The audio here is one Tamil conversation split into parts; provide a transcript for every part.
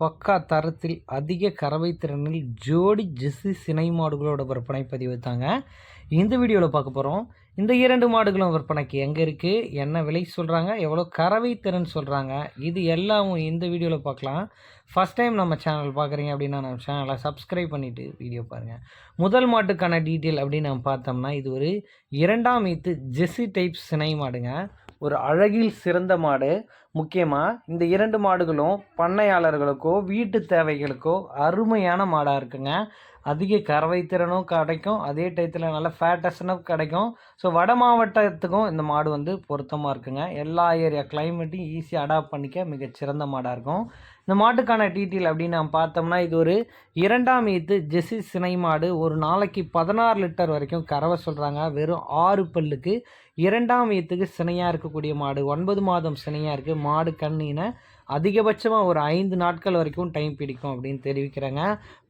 பக்கா தரத்தில் அதிக கறவை திறனில் ஜோடி ஜெஸ்ஸி சினை மாடுகளோட விற்பனை பதிவு தாங்க. இந்த வீடியோவில் பார்க்க போகிறோம் இந்த இரண்டு மாடுகளும் விற்பனைக்கு எங்கே இருக்குது என்ன விலை சொல்கிறாங்க எவ்வளோ கறவை திறன் சொல்கிறாங்க இது எல்லாமும் இந்த வீடியோவில் பார்க்கலாம். ஃபஸ்ட் டைம் நம்ம சேனல் பார்க்குறீங்க அப்படின்னா நம்ம சேனலை சப்ஸ்கிரைப் பண்ணிவிட்டு வீடியோ பாருங்கள் முதல் மாட்டுக்கான டீட்டெயில் அப்படின்னு நம்ம பார்த்தோம்னா இது ஒரு இரண்டாம் ஈத்து ஜெஸ்ஸி டைப் சினை மாடுங்க. ஒரு அழகில் சிறந்த மாடு. முக்கியமாக இந்த இரண்டு மாடுகளும் பண்ணையாளர்களுக்கோ வீட்டு தேவைகளுக்கோ அருமையான மாடாக இருக்குங்க. அதிக கறவை திறனும் கிடைக்கும். அதே டயத்தில் நல்ல ஃபேட்டஸ்னும் கிடைக்கும். ஸோ வட மாவட்டத்துக்கும் இந்த மாடு வந்து பொருத்தமாக இருக்குங்க. எல்லா ஏரியா கிளைமேட்டையும் ஈஸியாக அடாப்ட் பண்ணிக்க மிகச்சிறந்த மாடாக இருக்கும். இந்த மாட்டுக்கான டீட்டெயில் அப்படின்னு நம்ம பார்த்தோம்னா இது ஒரு இரண்டாம் ஈத்து ஜெஸி சினை மாடு. ஒரு நாளைக்கு பதினாறு லிட்டர் வரைக்கும் கறவை சொல்கிறாங்க வெறும் ஆறு பல்லுக்கு இரண்டாம் ஈத்துக்கு சினையாக இருக்கக்கூடிய மாடு. ஒன்பது மாதம் சினையாக இருக்குது மாடு கண்ணினை அதிகபட்சமாக ஒரு ஐந்து நாட்கள் வரைக்கும் டைம் பிடிக்கும் அப்படின்னு தெரிவிக்கிறாங்க.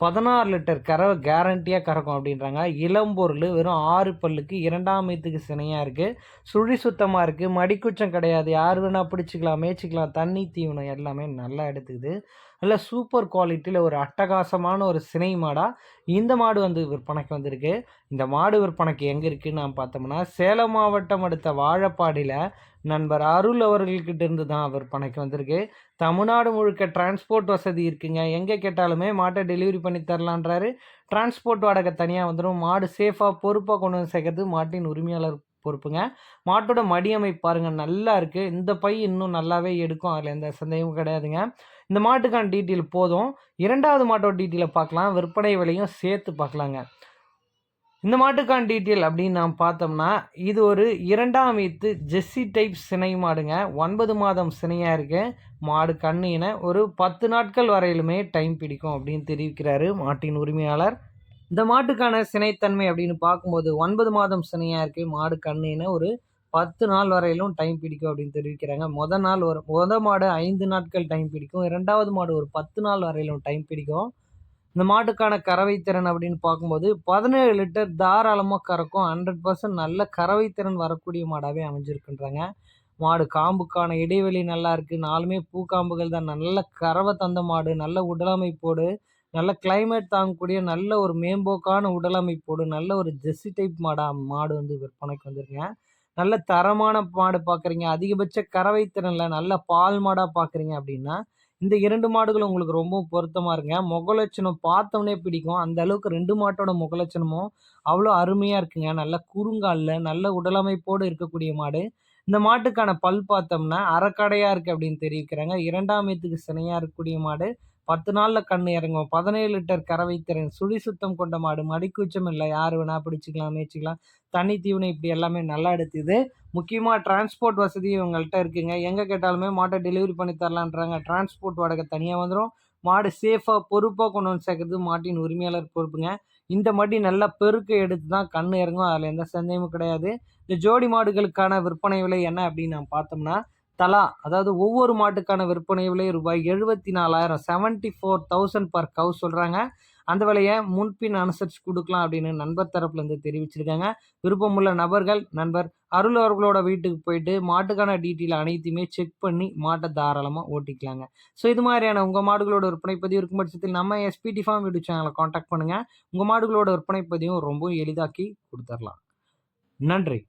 பதினாறு லிட்டர் கறவை கேரண்டியாக கறக்கும் அப்படின்றாங்க. இளம்பொருள் வெறும் ஆறு பல்லுக்கு இரண்டாம் மீத்துக்கு சினையாக இருக்குது சுழி சுத்தமாக இருக்குது மடிக்குச்சம் கிடையாது. யார் வேணால் பிடிச்சிக்கலாம் மேய்ச்சிக்கலாம். தண்ணி தீவனம் எல்லாமே நல்லா எடுத்துக்குது. நல்ல சூப்பர் குவாலிட்டியில் ஒரு அட்டகாசமான ஒரு சினை மாடாக இந்த மாடு வந்து விற்பனைக்கு வந்திருக்கு. இந்த மாடு விற்பனைக்கு எங்கே இருக்குதுன்னு நான் பார்த்தோம்னா சேலம் மாவட்டம் அடுத்த வாழப்பாடியில் நண்பர் அருள் அவர்கள்கிட்ட இருந்து தான் விற்பனைக்கு வந்திருக்கு. தமிழ்நாடு முழுக்க டிரான்ஸ்போர்ட் வசதி இருக்குங்க. எங்கே கேட்டாலுமே மாட்டை டெலிவரி பண்ணி தரலான்றாரு. டிரான்ஸ்போர்ட் வாடகை தனியாக வந்துடும் மாடு சேஃபாக பொறுப்பாக கொண்டு வந்து சேர்க்கறது மாட்டின் உரிமையாளர் பொறுப்புங்க. மாட்டோட மடியமை பாருங்கள் நல்லா இருக்குது இந்த பை இன்னும் நல்லாவே எடுக்கும். அதில் எந்த சந்தேகமும் கிடையாதுங்க. இந்த மாட்டுக்கான டீட்டெயில் போதும். இரண்டாவது மாட்டோட டீட்டெயிலை பார்க்கலாம். விற்பனை விலையும் சேர்த்து பார்க்கலாங்க. இந்த மாட்டுக்கான டீட்டெயில் அப்படின்னு நாம் பார்த்தோம்னா இது ஒரு இரண்டாம் வீத்து ஜெஸ்ஸி டைப் சினை மாடுங்க. ஒன்பது மாதம் சினையாக இருக்கு. மாடு கண்ணின ஒரு பத்து நாட்கள் வரையிலுமே டைம் பிடிக்கும் அப்படின்னு தெரிவிக்கிறாரு மாட்டின் உரிமையாளர். இந்த மாட்டுக்கான சினைத்தன்மை அப்படின்னு பார்க்கும்போது ஒன்பது மாதம் சினையாக இருக்குது மாடு கண்ணின ஒரு பத்து நாள் வரையிலும் டைம் பிடிக்கும் அப்படின்னு தெரிவிக்கிறாங்க. மொதல் நாள் ஒரு மொதல் மாடு ஐந்து நாட்கள் டைம் பிடிக்கும். இரண்டாவது மாடு ஒரு பத்து நாள் வரையிலும் டைம் பிடிக்கும். இந்த மாட்டுக்கான கறவை திறன் அப்படின்னு பார்க்கும்போது பதினேழு லிட்டர் தாராளமாக கறக்கும். ஹண்ட்ரட் பர்சன்ட் நல்ல கறவை திறன் வரக்கூடிய மாடாகவே அமைஞ்சிருக்குன்றாங்க. மாடு காம்புக்கான இடைவெளி நல்லா இருக்குது நாலுமே பூக்காம்புகள் தான். நல்ல கறவை தந்த மாடு நல்ல உடலமைப்போடு நல்ல கிளைமேட் தாங்கக்கூடிய நல்ல ஒரு மேம்போக்கான உடலமைப்போடு நல்ல ஒரு ஜெஸ்ஸி டைப் மாடாக மாடு வந்து விற்பனைக்கு வந்திருக்கேன் நல்ல தரமான மாடு பார்க்குறீங்க அதிகபட்ச கறவை திறனில் நல்ல பால் மாடாக பார்க்குறீங்க அப்படின்னா இந்த இரண்டு மாடுகளும் உங்களுக்கு ரொம்ப பொருத்தமாக இருங்க முகலட்சணம் பார்த்தோன்னே பிடிக்கும். அந்த அளவுக்கு ரெண்டு மாட்டோட முகலட்சணமும் அவ்வளோ அருமையாக இருக்குங்க. நல்ல குறுங்காலில் நல்ல உடலமைப்போடு இருக்கக்கூடிய மாடு. இந்த மாட்டுக்கான பல் பார்த்தோம்னா அறக்கடையாக இருக்குது அப்படின்னு தெரிவிக்கிறாங்க. இரண்டாம் ஏத்துக்கு சினையாக இருக்கக்கூடிய மாடு பத்து நாளில் கண் இறங்கும். பதினேழு லிட்டர் கறவை திறன் சுழி சுத்தம் கொண்ட மாடு மடிக்கூச்சம் இல்லை. யார் வேணால் பிடிச்சிக்கலாம் மேய்ச்சிக்கலாம் தண்ணி தீவனம் இப்படி எல்லாமே நல்லா எடுத்துது. முக்கியமாக டிரான்ஸ்போர்ட் வசதி இவங்கள்ட்ட இருக்குங்க. எங்கே கேட்டாலுமே மாட்டை டெலிவரி பண்ணி தரலான்றாங்க. டிரான்ஸ்போர்ட் வாடகை தனியாக வந்துடும் மாடு சேஃபாக பொறுப்பாக கொண்டு வந்து சேர்க்கறது மாட்டின் உரிமையாளர் பொறுப்புங்க. இந்த மாட்டி நல்லா பெருக்க எடுத்து தான் கண் இறங்கும். அதில் எந்த சந்தேகமும் கிடையாது. இந்த ஜோடி மாடுகளுக்கான விற்பனை விலை என்ன அப்படின்னு நம்ம பார்த்தோம்னா தலா அதாவது ஒவ்வொரு மாட்டுக்கான விற்பனை விலை ரூபாய் எழுபத்தி நாலாயிரம் seventy four thousand per cow சொல்கிறாங்க அந்த விலையை முன்பின் அனுசரித்து கொடுக்கலாம் அப்படின்னு நண்பர் தரப்புலேருந்து தெரிவிச்சிருக்காங்க. விருப்பமுள்ள நபர்கள் நண்பர் அருள் அவர்களோட வீட்டுக்கு போயிட்டு மாட்டுக்கான டீட்டெயில் அனைத்தையுமே செக் பண்ணி மாட்டை தாராளமாக ஓட்டிக்கலாங்க. ஸோ இது மாதிரியான உங்கள் மாடுகளோட விற்பனை பதிவு இருக்கும் பட்சத்தில் நம்ம எஸ்பிடி ஃபார்ம் யூடியூப் சேனலை காண்டாக்ட் பண்ணுங்கள் உங்கள் மாடுகளோட விற்பனை பதிவும் ரொம்ப எளிதாக்கி கொடுத்துர்லாம். நன்றி.